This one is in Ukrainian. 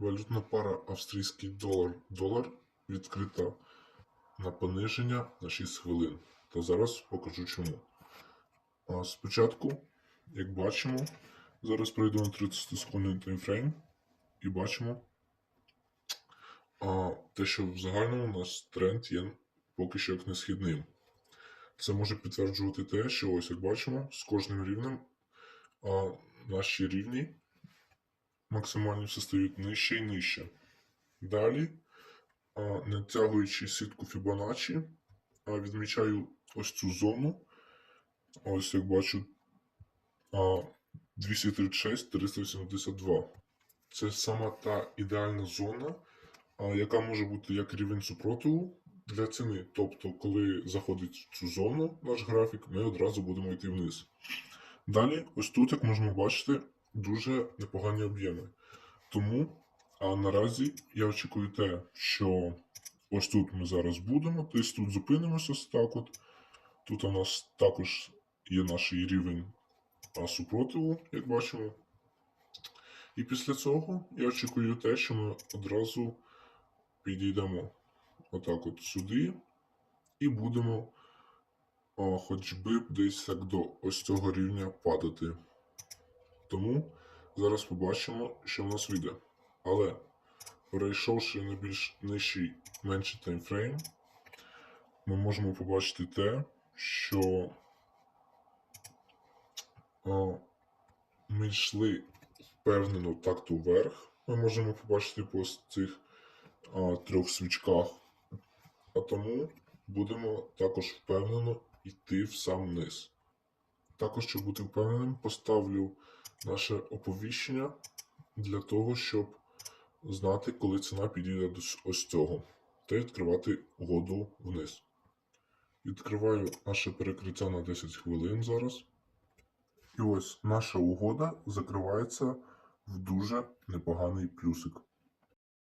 Валютна пара австрійський долар долар відкрита на пониження на 6 хвилин. Та зараз покажу чому. А спочатку, як бачимо, зараз пройду на 30 секундний таймфрейм і бачимо, а, те, що в загальному у нас тренд є поки що як несхідним. Це може підтверджувати те, що ось як бачимо, з кожним рівнем а, наші рівні максимальні все стають нижче і нижче. Далі, натягуючи сітку Fibonacci, відмічаю ось цю зону. Ось як бачу, 236-382. Це сама та ідеальна зона, яка може бути як рівень супротиву для ціни. Тобто, коли заходить в цю зону наш графік, ми одразу будемо йти вниз. Далі, ось тут, як можемо бачити, дуже непогані об'єми. Тому а наразі я очікую те, що ось тут ми зараз будемо, десь тут зупинимося так от. Тут у нас також є наш рівень супротиву, як бачимо. І після цього я очікую те, що ми одразу підійдемо отак от сюди і будемо хоч би десь так до ось цього рівня падати. Тому зараз побачимо, що в нас вийде. Але перейшовши на більш нижчий менший таймфрейм, ми можемо побачити те, що а, ми йшли впевнено так-то вверх. Ми можемо побачити по цих а, трьох свічках. А тому будемо також впевнено йти в сам низ. Також, щоб бути впевненим, поставлю наше оповіщення для того, щоб знати, коли ціна підійде до ось цього, та відкривати угоду вниз. Відкриваю наше перекриття на 10 хвилин зараз. І ось наша угода закривається в дуже непоганий плюсик.